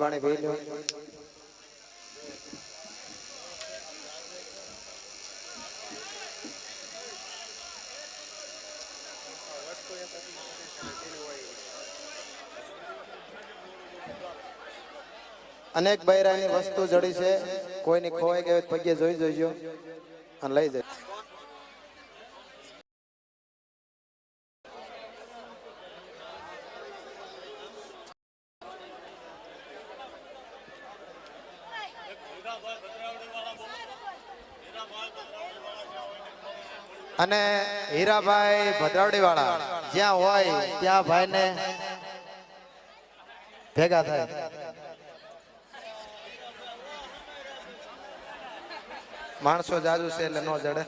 ભાણે ભેલ્યો અનેક બૈરાની વસ્તુ જડી છે. કોઈની ખોવાઈ ગઈ પગે જોઈ જોઈજો અને લઈ જાય અને હીરાભાઈ ભદ્રાવડી વાળા જ્યાં હોય ત્યાં ભાઈને ભેગા થાય. માણસો જાજુ છે એટલે નો જડે.